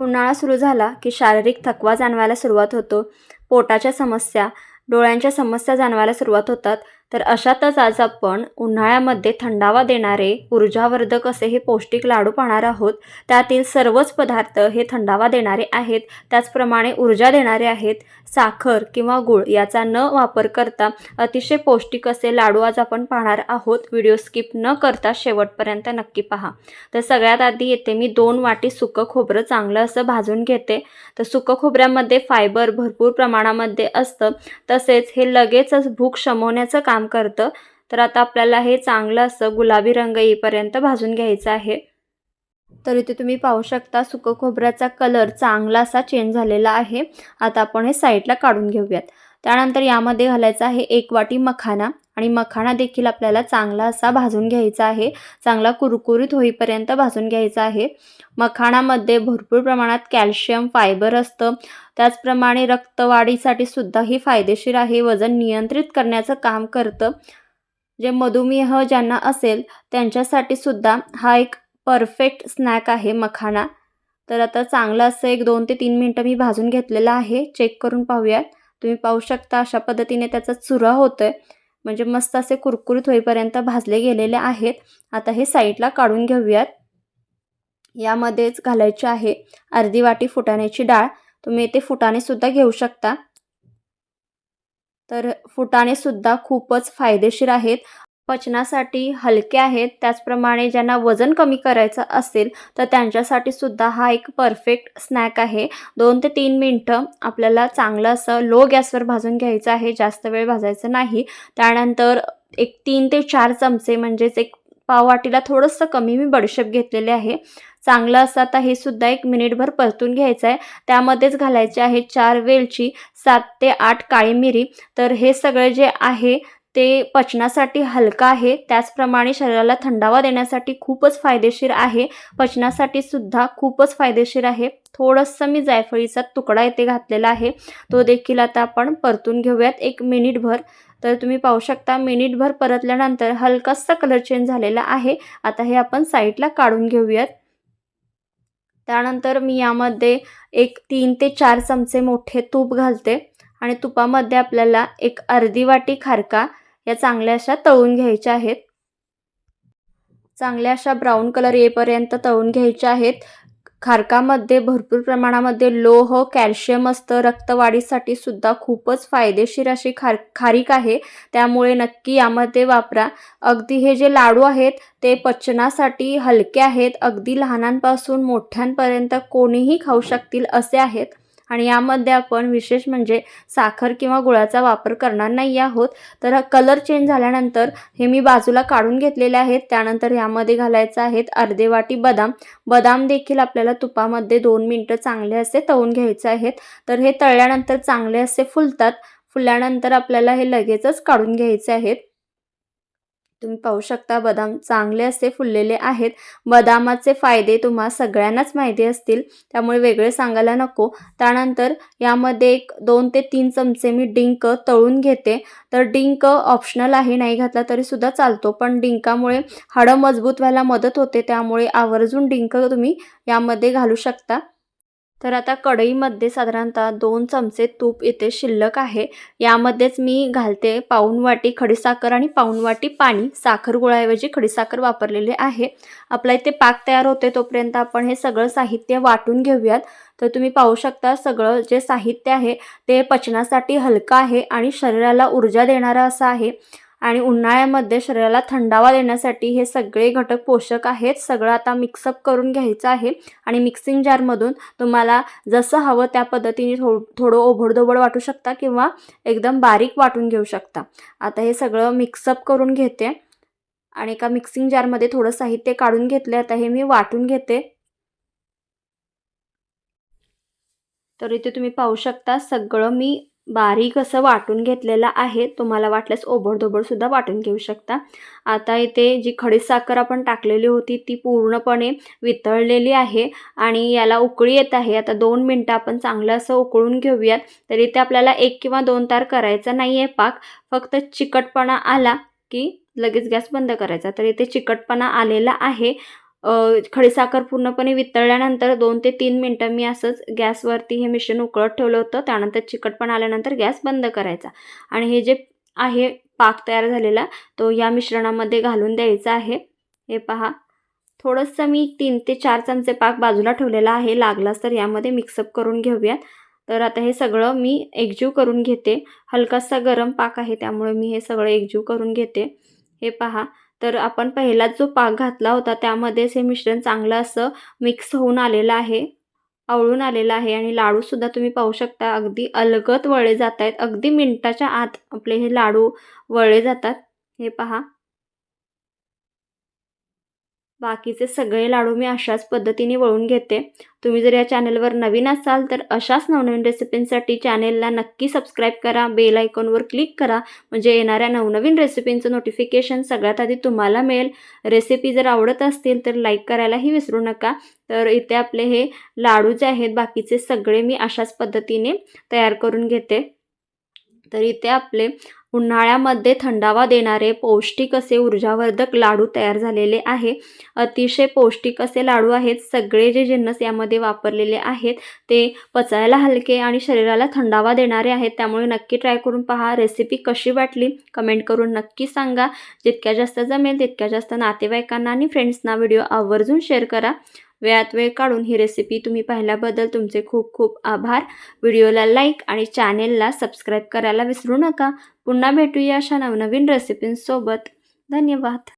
उन्हाळा सुरू झाला की शारीरिक थकवा जाणवायला सुरुवात होतो. पोटाच्या समस्या डोळ्यांच्या समस्या जाणवायला सुरुवात होतात. तर अशातच आज आपण उन्हाळ्यामध्ये थंडावा देणारे ऊर्जावर्धक असे हे पौष्टिक लाडू पाहणार आहोत. त्यातील सर्वच पदार्थ हे थंडावा देणारे आहेत. त्याचप्रमाणे ऊर्जा देणारे आहेत. साखर किंवा गूळ याचा न वापर करता अतिशय पौष्टिक असे लाडू आज आपण पाहणार आहोत. व्हिडिओ स्किप न करता शेवटपर्यंत नक्की पहा. तर सगळ्यात आधी येते मी दोन वाटी सुकं खोबरं चांगलं असं भाजून घेते. तर सुकं खोबऱ्यामध्ये फायबर भरपूर प्रमाणामध्ये असतं. तसेच हे लगेचच भूक शमवण्याचं काम काम करतं. तर आता आपल्याला हे चांगलं असं गुलाबी रंग येईपर्यंत भाजून घ्यायचं आहे. तर इथे तुम्ही पाहू शकता सुकं खोबऱ्याचा कलर चांगला असा चेंज झालेला आहे. आता आपण हे साईडला काढून घेऊयात. त्यानंतर यामध्ये घालायचा आहे एक वाटी मखाना आणि मखाना देखील आपल्याला चांगला असा भाजून घ्यायचा आहे. चांगला कुरकुरीत होईपर्यंत भाजून घ्यायचा आहे. मखाणामध्ये भरपूर प्रमाणात कॅल्शियम फायबर असतं. त्याचप्रमाणे रक्तवाढीसाठी सुद्धा ही फायदेशीर आहे. वजन नियंत्रित करण्याचं काम करतं. जे मधुमेह ज्यांना असेल त्यांच्यासाठी सुद्धा हा एक परफेक्ट स्नॅक आहे मखाना. तर आता चांगलं असं एक दोन ते तीन मिनटं मी भाजून घेतलेलं आहे. चेक करून पाहूयात. तुम्ही पाहू शकता अशा पद्धतीने त्याचा चुरा होतो आहे म्हणजे मस्त असे कुरकुरीत होईपर्यंत भाजले गेलेले आहेत. आता हे साईडला काढून घेऊयात. यामध्येच घालायची आहे अर्धी वाटी फुटाण्याची डाळ. तुम्ही इथे फुटाणेसुद्धा घेऊ शकता. तर फुटाणेसुद्धा खूपच फायदेशीर आहेत. पचनासाठी हलके आहेत. त्याचप्रमाणे ज्यांना वजन कमी करायचं असेल तर त्यांच्यासाठी सुद्धा हा एक परफेक्ट स्नॅक आहे. दोन ते तीन मिनटं आपल्याला चांगलं असं लो गॅसवर भाजून घ्यायचं आहे. जास्त वेळ भाजायचं नाही. त्यानंतर एक तीन ते चार चमचे म्हणजेच एक पाववाटीला थोडंसं कमी मी बडशेप घेतलेले आहे. चांगलं असं आता हे सुद्धा एक मिनिटभर परतून घ्यायचं आहे. त्यामध्येच घालायचे आहे चार वेलची सात ते आठ काळी मिरी. तर हे सगळे जे आहे ते पचनासाठी हलका आहे. त्याचप्रमाणे शरीराला थंडावा देण्यासाठी खूपच फायदेशीर आहे. पचनासाठी सुद्धा खूपच फायदेशीर आहे. थोडंसं मी जायफळीचा तुकडा इथे घातलेला आहे. तो देखील आता आपण परतून घेऊयात. एक मिनिटभर. तर तुम्ही पाहू शकता मिनिटभर परतल्यानंतर हलकासा कलर चेंज झालेला आहे. आता हे आपण साईडला काढून घेऊयात. त्यानंतर मी यामध्ये एक तीन ते चार चमचे मोठे तूप घालते. आणि तुपामध्ये आपल्याला एक अर्धी वाटी खारका या चांगल्या अशा तळून घ्यायच्या आहेत. चांगल्या अशा ब्राऊन कलर येईपर्यंत तळून घ्यायच्या आहेत. खारकामध्ये भरपूर प्रमाणामध्ये लोह कॅल्शियम असतं. रक्तवाढीसाठी सुद्धा खूपच फायदेशीर अशी खार खारीक आहे. त्यामुळे नक्की यामध्ये वापरा. अगदी हे जे लाडू आहेत ते पचनासाठी हलके आहेत. अगदी लहानांपासून मोठ्यांपर्यंत कोणीही खाऊ शकतील असे आहेत. आणि यामध्ये आपण विशेष म्हणजे साखर किंवा गुळाचा वापर करणार नाही आहोत. तर कलर चेंज झाल्यानंतर हे मी बाजूला काढून घेतलेले आहेत. त्यानंतर यामध्ये घालायचं आहेत अर्धे वाटी बदाम. बदाम देखील आपल्याला तुपामध्ये दोन मिनटं चांगले असे तळून घ्यायचे आहेत. तर हे तळल्यानंतर चांगले असे फुलतात. फुलल्यानंतर आपल्याला हे लगेचच काढून घ्यायचे आहेत. तुम्ही पाहू शकता बदाम चांगले असे फुललेले आहेत. बदामाचे फायदे तुम्हा सगळ्यांनाच माहिती असतील त्यामुळे वेगळे सांगायला नको. त्यानंतर यामध्ये एक दोन ते तीन चमचे मी डिंक तळून घेते. तर डिंक ऑप्शनल आहे नाही घातला तरीसुद्धा चालतो पण डिंकामुळे हाडं मजबूत व्हायला मदत होते त्यामुळे आवर्जून डिंक तुम्ही यामध्ये घालू शकता. तर आता कढईमध्ये साधारणतः दोन चमचे तूप इथे शिल्लक आहे. यामध्येच मी घालते पाऊण वाटी खडीसाखर आणि पाऊण वाटी पाणी. साखर गुळाऐवजी खडीसाखर वापरलेले आहे. आपला इथे पाक तयार होते तोपर्यंत आपण हे सगळं साहित्य वाटून घेऊयात. तर तुम्ही पाहू शकता सगळं जे साहित्य आहे ते पचनासाठी हलकं आहे आणि शरीराला ऊर्जा देणारं असं आहे. आणि उन्हाळ्यामध्ये शरीराला थंडावा देण्यासाठी हे सगळे घटक पोषक आहेत. सगळं आता मिक्सअप करून घ्यायचं आहे. आणि मिक्सिंग जारमधून तुम्हाला जसं हवं त्या पद्धतीने थो थोडं ओबडधोबड वाटू शकता किंवा एकदम बारीक वाटून घेऊ शकता. आता हे सगळं मिक्सअप करून घेते. आणि एका मिक्सिंग जारमध्ये थोडं साहित्य काढून घेतले आता हे मी वाटून घेते. तर इथे तुम्ही पाहू शकता सगळं मी बारीक असं वाटून घेतलेलं आहे. तुम्हाला वाटल्यास ओबडधोबडसुद्धा वाटून घेऊ शकता. आता इथे जी खडीसाखर आपण टाकलेली होती ती पूर्णपणे वितळलेली आहे आणि याला उकळी येत आहे. आता दोन मिनटं आपण चांगलं असं उकळून घेऊयात. तर इथे आपल्याला एक किंवा दोन तार करायचा नाही आहे पाक. फक्त चिकटपणा आला की लगेच गॅस बंद करायचा. तर इथे चिकटपणा आलेला आहे. खडीसाखर पूर्णपणे वितळल्यानंतर दोन ते तीन मिनटं मी असंच गॅसवरती हे मिश्रण उकळत ठेवलं होतं. त्यानंतर चिकटपण आल्यानंतर गॅस बंद करायचा. आणि हे जे आहे पाक तयार झालेला तो या मिश्रणामध्ये घालून द्यायचा आहे. हे पहा. थोडंसं मी तीन ते चार चमचे पाक बाजूला ठेवलेला आहे. लागलाच तर यामध्ये मिक्सअप करून घेऊयात. तर आता हे सगळं मी एकजीव करून घेते. हलकासा गरम पाक आहे त्यामुळे मी हे सगळं एकजीव करून घेते. हे पहा. तर आपण पहिलाच जो पाक घातला होता त्यामध्येच हे मिश्रण चांगलं असं मिक्स होऊन आलेलं आहे आवळून आलेलं आहे आणि लाडूसुद्धा तुम्ही पाहू शकता. अगदी अलगत वळले जात आहेत अगदी मिनटाच्या आत आपले हे लाडू वळले जातात. हे पहा. बाकीचे सगळे लाडू मी अशाच पद्धतीने वळून घेते. तुम्ही जर या चॅनलवर नवीन असाल तर अशाच नवनवीन रेसिपींसाठी चॅनेलला नक्की सबस्क्राईब करा बेल आयकॉनवर क्लिक करा. म्हणजे येणाऱ्या नवनवीन रेसिपींचं नोटिफिकेशन सगळ्यात आधी तुम्हाला मिळेल. रेसिपी जर आवडत असतील तर लाईक करायलाही विसरू नका. तर इथे आपले हे लाडू जे आहेत बाकीचे सगळे मी अशाच पद्धतीने तयार करून घेते. तर इथे आपले उन्हाळ्यामध्ये थंडावा देणारे पौष्टिक असे ऊर्जावर्धक लाडू तयार झालेले आहे. अतिशय पौष्टिक असे लाडू आहेत. सगळे जे जिन्नस यामध्ये वापरलेले आहेत ते पचायला हलके आणि शरीराला थंडावा देणारे आहेत. त्यामुळे नक्की ट्राय करून पहा. रेसिपी कशी वाटली? कमेंट करून नक्की सांगा. जितक्या जास्त जमेल तितक्या जास्त नातेवाईकांना आणि फ्रेंड्सना व्हिडिओ आवर्जून शेअर करा. वेळात वेळ काढून ही रेसिपी तुम्ही पाहिल्याबद्दल तुमचे खूप खूप आभार. व्हिडिओला लाईक आणि चॅनेलला सबस्क्राईब करायला विसरू नका. पुन्हा भेटूया अशा नवनवीन रेसिपींसोबत धन्यवाद.